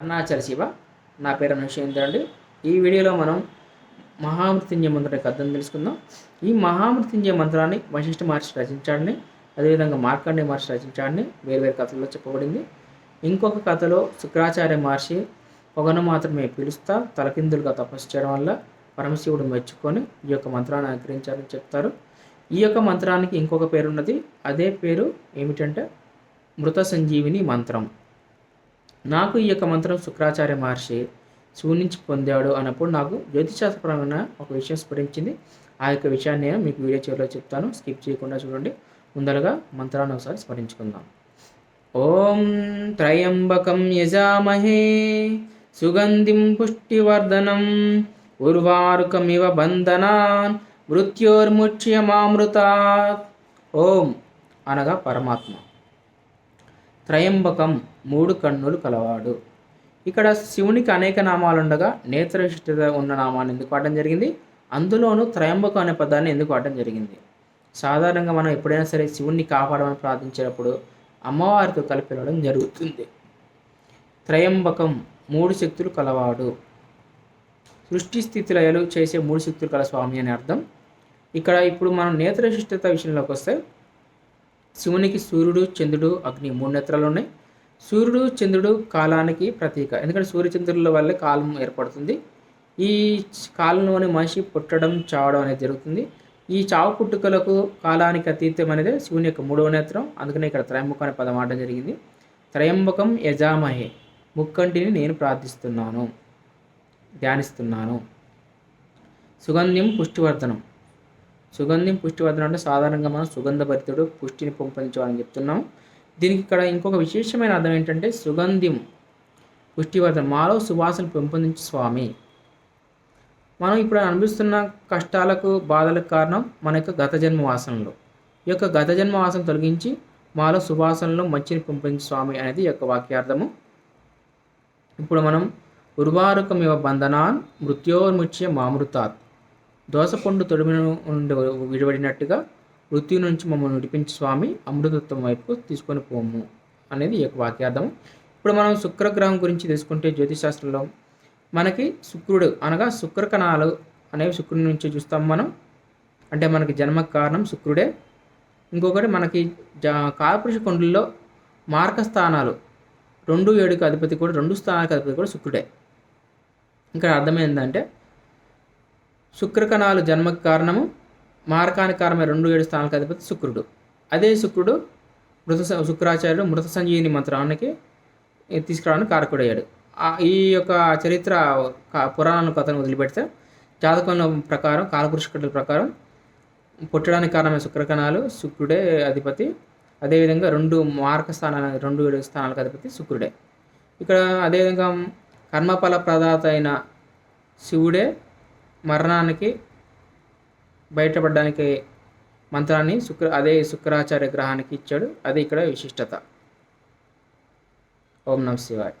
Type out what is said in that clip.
అరుణాచల శివ నా పేరు అనుషేంద్ర అండి. ఈ వీడియోలో మనం మహామృత్యుంజయ మంత్రం యొక్క అర్థం తెలుసుకుందాం. ఈ మహామృత్యుంజయ మంత్రాన్ని వశిష్ఠ మహర్షి రచించాడని అదేవిధంగా మార్కండే మహర్షి రచించాడని వేరు వేరు కథల్లో చెప్పబడింది. ఇంకొక కథలో శుక్రాచార్య మహర్షి పొగను మాత్రమే పిలుస్తా తలకిందులుగా తపస్సు చేయడం వల్ల పరమశివుడు మెచ్చుకొని ఈ యొక్క మంత్రాన్ని అనుగ్రహించారని చెప్తారు. ఈ యొక్క మంత్రానికి ఇంకొక పేరు ఉన్నది అదే పేరు ఏమిటంటే మృత సంజీవిని మంత్రం. నాకు ఈ యొక్క మంత్రం శుక్రాచార్య మహర్షి శివుని నుంచి పొందాడు అన్నప్పుడు నాకు జ్యోతిశాస్త్రపరమైన ఒక విషయం స్ఫురించింది. ఆ యొక్క విషయాన్ని నేను మీకు వీడియో చివరిలో చెప్తాను. స్కిప్ చేయకుండా చూడండి. ముందరగా మంత్రాన్ని ఒకసారి స్మరించుకుందాం ఓం త్రయంబకం యజామహే సుగంధిం పుష్టివర్ధనం ఉర్వారుకమివ బంధనాన్ మృత్యోర్ముచ్యమామృతాత్. ఓం అనగా పరమాత్మ. త్రయంబకం మూడు కన్నులు కలవాడు. ఇక్కడ శివునికి అనేక నామాలు ఉండగా నేత్రవిశిష్టత ఉన్న నామాన్ని ఎందుకు వాడడం జరిగింది? అందులోనూ త్రయంబకం అనే పదాన్ని ఎందుకు వాడడం జరిగింది? సాధారణంగా మనం ఎప్పుడైనా సరే శివుణ్ణి కాపాడమని ప్రార్థించేటప్పుడు అమ్మవారితో కలిపి వెళ్ళడం జరుగుతుంది. త్రయంబకం మూడు శక్తులు కలవాడు. సృష్టి స్థితి లయలు చేసే మూడు శక్తులు కల స్వామి అని అర్థం. ఇక్కడ ఇప్పుడు మనం నేత్రశిష్టత విషయంలోకి వస్తే శివునికి సూర్యుడు చంద్రుడు అగ్ని మూడు నేత్రాలు ఉన్నాయి సూర్యుడు చంద్రుడు కాలానికి ప్రతీక. ఎందుకంటే సూర్యచంద్రుల వల్లే కాలం ఏర్పడుతుంది. ఈ కాలంలోనే మనిషి పుట్టడం చావడం అనేది జరుగుతుంది. ఈ చావు పుట్టుకలకు కాలానికి అతీతం అనేది శివుని యొక్క మూడవ నేత్రం. అందుకనే ఇక్కడ త్రయంబకం అనే పదం ఆడడం జరిగింది. త్రయంబకం యజామహే. ముక్కంటిని నేను ప్రార్థిస్తున్నాను. ధ్యానిస్తున్నాను. సుగంధ్యం పుష్టివర్ధనం. సుగంధం పుష్టివర్ధనం అంటే సాధారణంగా మనం సుగంధభరితుడు పుష్టిని పెంపొందించాలని చెప్తున్నాం. దీనికి ఇక్కడ ఇంకొక విశేషమైన అర్థం ఏంటంటే సుగంధిం పుష్టివర్ధనం మాలో సువాసన పెంపొందించే స్వామి. మనం ఇప్పుడు అనిపిస్తున్న కష్టాలకు బాధలకు కారణం మన యొక్క గత జన్మ వాసనలు. ఈ యొక్క గత జన్మ వాసన తొలగించి మాలో సువాసనలో మంచిని పెంపొందించే స్వామి అనేది ఈ యొక్క వాక్యార్థము. ఇప్పుడు మనం ఉర్వారుకమివ బంధనాన్ మృత్యోర్ముచ్య మామృతాత్. దోసపండు తొడిమిన నుండి విడిపడినట్టుగా మృత్యు నుంచి మమ్మల్ని విడిపించి స్వామి అమృతత్వం వైపు తీసుకొని పోము అనేది ఈ యొక్క వాక్యార్థం. ఇప్పుడు మనం శుక్రగ్రహం గురించి తెలుసుకుంటే జ్యోతిశాస్త్రంలో మనకి శుక్రుడు అనగా శుక్రకణాలు అనేవి శుక్రుడి నుంచి చూస్తాం మనం. అంటే మనకి జన్మ కారణం శుక్రుడే. ఇంకొకటి మనకి జ కాలపురుష కొండల్లో మార్క స్థానాలు రెండు ఏడుకు అధిపతి కూడా రెండు స్థానాలకు అధిపతి కూడా శుక్రుడే. ఇక్కడ అర్థమైందంటే శుక్రకణాలు జన్మకు కారణము మారకానికి కారణమే రెండు ఏడు స్థానాలకు అధిపతి శుక్రుడు. అదే శుక్రుడు మృత శుక్రాచార్యుడు మృత సంజీవిని మంత్రానికి తీసుకురావడానికి కారకుడయ్యాడు. ఈ యొక్క చరిత్ర పురాణ కథను వదిలిపెడితే జాతకంలో ప్రకారం కాలపురుషుల ప్రకారం పుట్టడానికి కారణమైన శుక్రకణాలు శుక్రుడే అధిపతి. అదేవిధంగా రెండు మార్క స్థానాల రెండు ఏడు స్థానాలకు అధిపతి శుక్రుడే. ఇక్కడ అదేవిధంగా కర్మఫల ప్రదాత అయిన శివుడే మరణానికి బయటపడడానికి మంత్రాన్ని శుక్ర అదే శుక్రాచార్య గ్రహానికి ఇచ్చాడు. అది ఇక్కడ విశిష్టత. ఓం నమ శివాయ్.